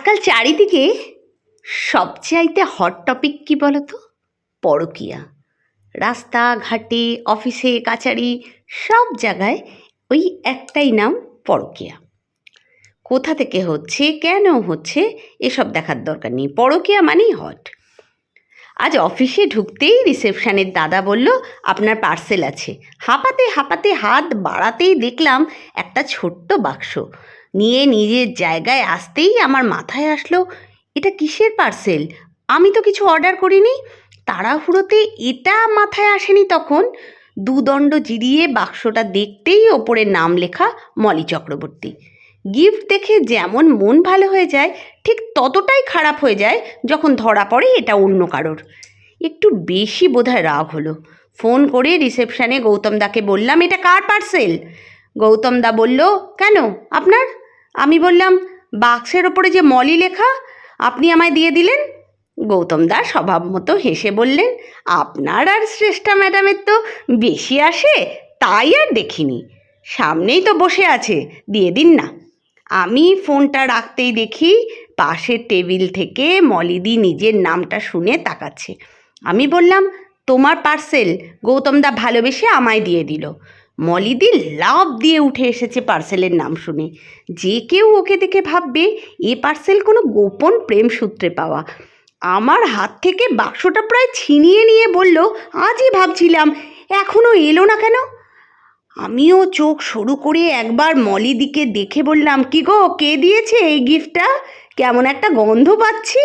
আজকাল চারিদিকে সবচাইতে হট টপিক কি বলতো? পরকিয়া। রাস্তাঘাটে অফিসে কাচারি সব জায়গায় ওই একটাই নাম পরকিয়া। কোথা থেকে হচ্ছে, কেন হচ্ছে, এসব দেখার দরকার নেই। পরকিয়া মানেই হট আজ অফিসে ঢুকতেই রিসেপশনের দাদা বলল, আপনার পার্সেল আছে। হাঁপাতে হাঁপাতে হাত বাড়াতেই দেখলাম একটা ছোট্ট বাক্স। নিয়ে নিজের জায়গায় আসতেই আমার মাথায় আসলো, এটা কিসের পার্সেল আমি তো কিছু অর্ডার করিনি। তাড়াহুড়োতে এটা মাথায় আসেনি তখন। দুদণ্ড জিরিয়ে বাক্সটা দেখতেই ওপরে নাম লেখা মলি চক্রবর্তী। গিফট দেখে যেমন মন ভালো হয়ে যায়, ঠিক ততটাই খারাপ হয়ে যায় যখন ধরা পড়ে এটা অন্য কারোর। একটু বেশি বোধহয় রাগ হলো। ফোন করে রিসেপশানে গৌতম দাকে বললাম, এটা কার পার্সেল গৌতম দা বলল, কেন? আপনার? আমি বললাম, বাক্সের ওপরে যে মলি লেখা, আপনি আমায় দিয়ে দিলেন? গৌতম দা স্বভাব মতো হেসে বললেন, আপনার আর শ্রেষ্ঠা ম্যাডামের তো বেশি আসে, তাই আর দেখিনি। সামনেই তো বসে আছে, দিয়ে দিন না। আমি ফোনটা রাখতেই দেখি, পাশের টেবিল থেকে মলিদি নিজের নামটা শুনে তাকাচ্ছে। আমি বললাম, তোমার পার্সেল। গৌতমদা ভালোবেসে আমায় দিয়ে দিল। মলিদি লাভ দিয়ে উঠে এসেছে পার্সেলের নাম শুনে। যে কেউ ওকে দেখে ভাববে, এ পার্সেল কোনো গোপন প্রেম সূত্রে পাওয়া। আমার হাত থেকে বাক্সটা প্রায় ছিনিয়ে নিয়ে বলল, আজই ভাবছিলাম, এখনও এলো না কেন? আমিও চোখ সরু করে একবার মলিদিকে দেখে বললাম, কি গো, কে দিয়েছে এই গিফটটা? কেমন একটা গন্ধ পাচ্ছি?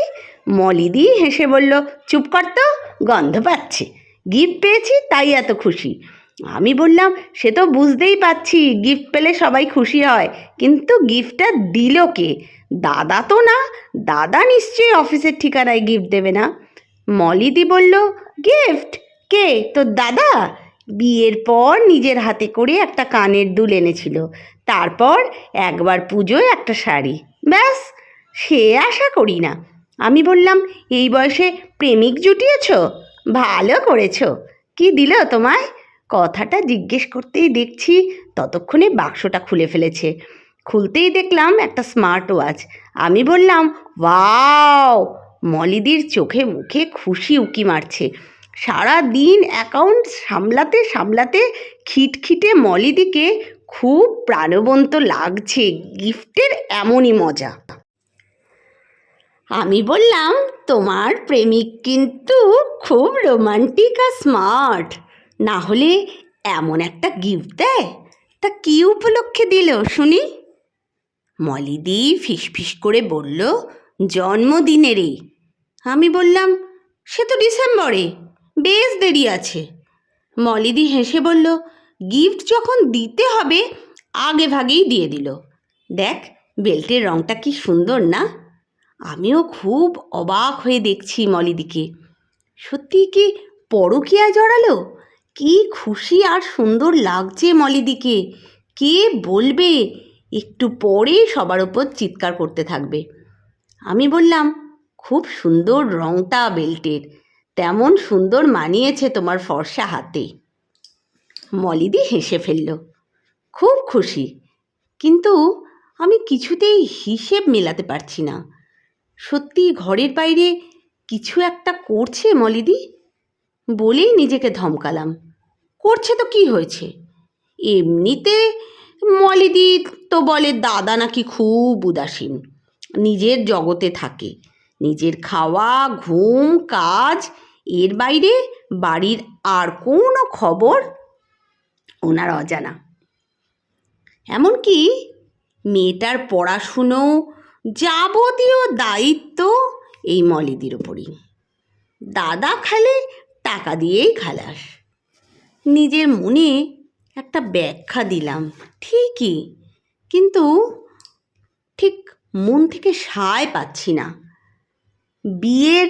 মলিদি হেসে বলল, চুপ কর তো, গন্ধ পাচ্ছে। গিফট পেয়েছি, তাই এত খুশি। আমি বললাম, সে তো বুঝতেই পাচ্ছি গিফট পেলে সবাই খুশি হয়। কিন্তু গিফটটা দিল কে? দাদা তো না, দাদা নিশ্চয়ই অফিসের ঠিকানায় গিফট দেবে না। মলিদি বলল গিফট কে? তোর দাদা? বিয়ের পর নিজের হাতে করে একটা কানের দুল এনেছিল। তারপর একবার পুজোয় একটা শাড়ি। ব্যাস, সে আশা করি না। আমি বললাম, এই বয়সে প্রেমিক জুটিয়েছ? ভালো করেছ। কি দিল তোমায়? কথাটা জিজ্ঞেস করতেই দেখছি ততক্ষণে বাক্সটা খুলে ফেলেছে। খুলতেই দেখলাম একটা স্মার্ট ওয়াচ। আমি বললাম, ওয়াও! মলিদির চোখে মুখে খুশি উকি মারছে। সারা দিন অ্যাকাউন্ট সামলাতে সামলাতে খিটখিটে মলিদিকে খুব প্রাণবন্ত লাগছে গিফটের এমনই মজা। আমি বললাম, তোমার প্রেমিক কিন্তু খুব রোমান্টিক আর স্মার্ট। না হলে এমন একটা গিফট দেয়। তা কী উপলক্ষে দিল শুনি? মলিদি ফিসফিস করে বলল জন্মদিনেরই আমি বললাম, সে তো ডিসেম্বরে, বেশ দেরি আছে। মলিদি হেসে বলল গিফট যখন দিতে হবে, আগে ভাগেই দিয়ে দিল। দেখ, বেল্টের রঙটা কি সুন্দর না? আমিও খুব অবাক হয়ে দেখছি মলিদিকে সত্যি কি পরকিয়া জড়ালো? কি খুশি আর সুন্দর লাগছে মলিদিকে। কে বলবে? একটু পরে সবার ওপর চিৎকার করতে থাকবে। আমি বললাম, খুব সুন্দর রংটা বেল্টের। তেমন সুন্দর মানিয়েছে তোমার ফর্সা হাতে। মলিদি হেসে ফেলল, খুব খুশি। কিন্তু আমি কিছুতেই হিসেব মেলাতে পারছি না। সত্যি ঘরের বাইরে কিছু একটা করছে মলিদি? বলেই নিজেকে ধমকালাম। করছে তো কি হয়েছে? এমনিতে মলিদি তো বলে, দাদা নাকি খুব উদাসীন। নিজের জগতে থাকে। নিজের খাওয়া, ঘুম, কাজ, এর বাইরে বাড়ির আর কোনো খবর ওনার অজানা। এমনকি মেয়েটার পড়াশুনো যাবতীয় দায়িত্ব এই মলিদির ওপরই। দাদা খালে টাকা দিয়েই খালাস। নিজের মনে একটা ব্যাখ্যা দিলাম, ঠিকই। কিন্তু ঠিক মন থেকে সায় পাচ্ছি না। বিয়ের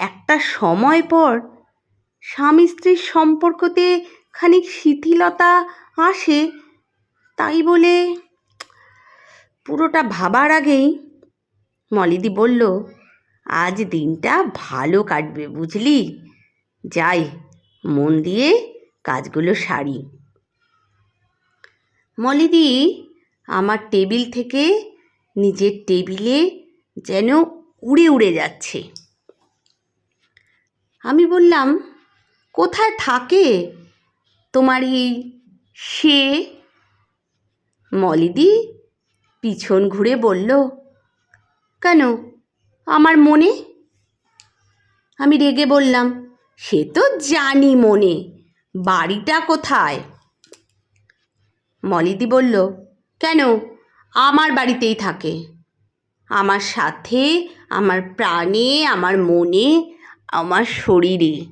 একটা সময় পর স্বামী স্ত্রীর সম্পর্কতে খানিক শিথিলতা আসে, তাই বলে পুরোটা ভাবার আগেই মলিদি বলল, আজ দিনটা ভালো কাটবে, বুঝলি? যাই, মন দিয়ে কাজগুলো সারি। মলিদি, আমার টেবিল থেকে নিজের টেবিলে যেন উড়ে উড়ে যাচ্ছে। আমি বললাম, কোথায় থাকে তোমার এই সে? মলিদি পিছন ঘুরে বলল, কেন, আমার মনে? আমি রেগে বললাম সে তো জানি মনে। বাড়িটা কোথায়? মলিদি বলল, কেন? আমার বাড়িতেই থাকে। আমার সাথে, আমার প্রাণে, আমার মনে, আমার শরীরে।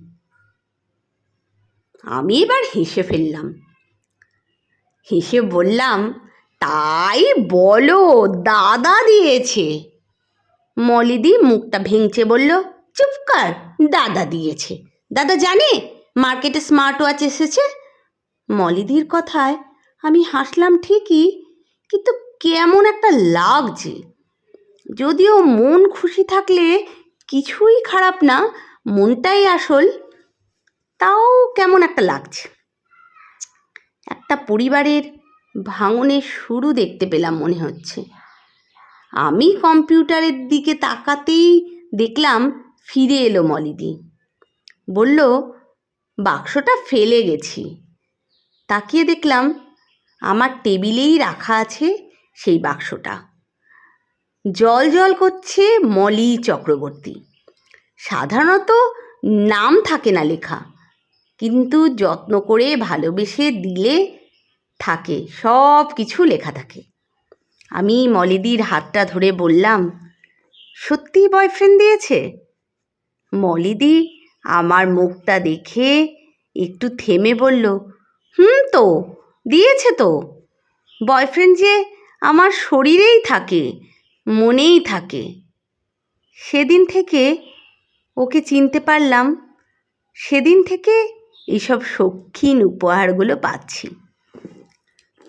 আমি এবার হেসে ফেললাম। হেসে বললাম, তাই বলো, দাদা দিয়েছে। মলিদি মুখটা ভেঙচে বলল, চুপ কর, দাদা দিয়েছে। দাদা জানে মার্কেটে স্মার্ট ওয়াচ এসেছে? মলিদির কথায় আমি হাসলাম ঠিকই, কিন্তু কেমন একটা লাগছে। যদিও মন খুশি থাকলে কিছুই খারাপ না, মনটাই আসল, তাও কেমন একটা লাগছে। একটা পরিবারের ভাঙনের শুরু দেখতে পেলাম মনে হচ্ছে। আমি কম্পিউটারের দিকে তাকাতেই দেখলাম ফিরে এলো মলিদি। বলল, বাক্সটা ফেলে গেছি। তাকিয়ে দেখলাম আমার টেবিলেই রাখা আছে সেই বাক্সটা। জল জল করছে মলি চক্রবর্তী। সাধারণত নাম থাকে না লেখা, কিন্তু যত্ন করে ভালোবেসে দিলে থাকে, সব কিছু লেখা থাকে। আমি মলিদির হাতটা ধরে বললাম সত্যি বয়ফ্রেন্ড দিয়েছে? মলিদি আমার মুখটা দেখে একটু থেমে বলল, হুম তো, দিয়েছে তো। বয়ফ্রেন্ড যে আমার শরীরেই থাকে, মনেই থাকে। সেদিন থেকে ওকে চিনতে পারলাম, সেদিন থেকে এইসব শৌখিন উপহারগুলো পাচ্ছি।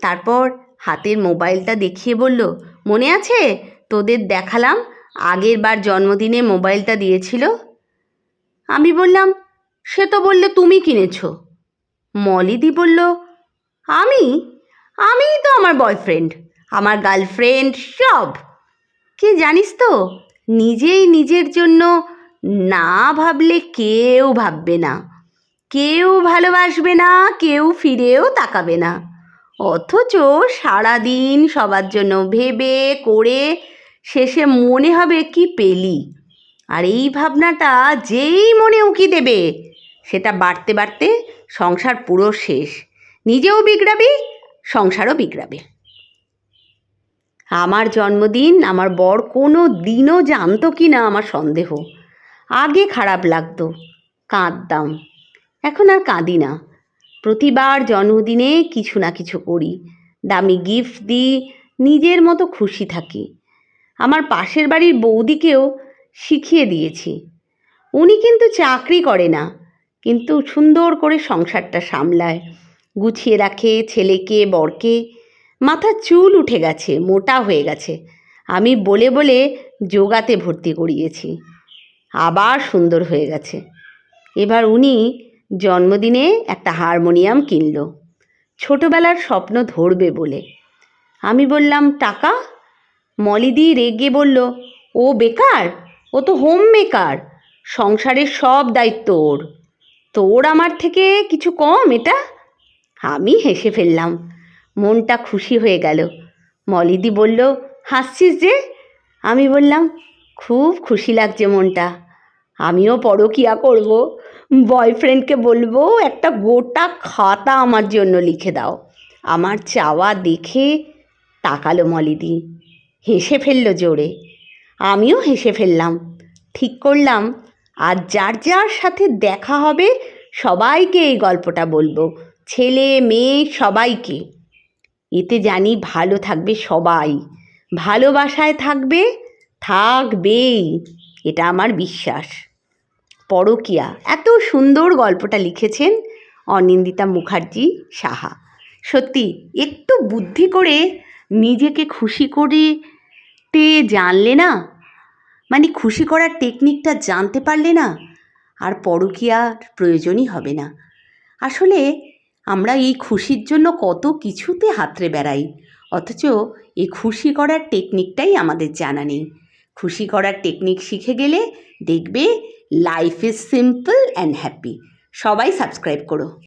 তারপর হাতের মোবাইলটা দেখিয়ে বলল, মনে আছে? তোদের দেখালাম? আগের বার জন্মদিনে মোবাইলটা দিয়েছিল? আমি বললাম, সে তো বললে তুমি কিনেছ। মলিদি বলল, আমি? আমিই তো আমার বয়ফ্রেন্ড আমার গার্লফ্রেন্ড সব। কে জানিস তো, নিজেই নিজের জন্য না ভাবলে কেউ ভাববে না। কেউ ভালোবাসবে না, কেউ ফিরেও তাকাবে না। অথচ সারাদিন সবার জন্য ভেবে, করে শেষে মনে হবে কি পেলি। আর এই ভাবনাটা যেই মনে উঁকি দেবে, সেটা বাড়তে বাড়তে সংসার পুরো শেষ। নিজেও বিগড়াবি, সংসারও বিগড়াবে। আমার জন্মদিন, আমার বর কোনো দিনও জানতো কি না আমার সন্দেহ। আগে খারাপ লাগতো, কাঁদতাম। এখন আর কাঁদি না। প্রতিবার জন্মদিনে কিছু না কিছু করি। দামি গিফট দিই, নিজের মতো খুশি থাকি। আমার পাশের বাড়ির বৌদিকেও শিখিয়ে দিয়েছি। উনি কিন্তু চাকরি করে না, কিন্তু সুন্দর করে সংসারটা সামলায়। গুছিয়ে রাখে ছেলেকে, বরকে। মাথার চুল উঠে গেছে, মোটা হয়ে গেছে। আমি বলে বলে যোগাতে ভর্তি করিয়েছি। আবার সুন্দর হয়ে গেছে। এবার উনি জন্মদিনে একটা হারমোনিয়াম কিনল। ছোটোবেলার স্বপ্ন ধরবে বলে। আমি বললাম, টাকা? মলিদি রেগে বলল, ও বেকার? ও তো হোম মেকার সংসারের সব দায়িত্ব ওর। তোর আমার থেকে কিছু কম এটা? আমি হেসে ফেললাম। মনটা খুশি হয়ে গেল। মলিদি বলল, হাসছিস যে? আমি বললাম, খুব খুশি লাগছে মনটা। আমিও পরকিয়া করব। বয়ফ্রেন্ডকে বলব, একটা গোটা খাতা আমার জন্য লিখে দাও। আমার চাওয়া দেখে তাকালো মলিদি। হেসে ফেলল জোরে। আমিও হেসে ফেললাম। ঠিক করলাম। আর যার যার সাথে দেখা হবে, সবাইকে এই গল্পটা বলব। ছেলে, মেয়ে, সবাইকে। এতে জানি ভালো থাকবে সবাই। ভালোবাসায় থাকবে, থাকবেই। এটা আমার বিশ্বাস। পরকিয়া। এত সুন্দর গল্পটা লিখেছেন অনিন্দিতা মুখার্জি সাহা। সত্যি, একটু বুদ্ধি করে নিজেকে খুশি করে তে জানলে না? মানে খুশি করার টেকনিকটা জানতে পারলে না? আর পরকিয়ার প্রয়োজনই হবে না। আসলে আমরা এই খুশির জন্য কত কিছুতে হাতড়ে বেড়াই, অথচ এই খুশি করার টেকনিকটাই আমাদের জানা নেই। খুশি করার টেকনিক শিখে গেলে দেখবে life is simple and happy সবাই সাবস্ক্রাইব করো।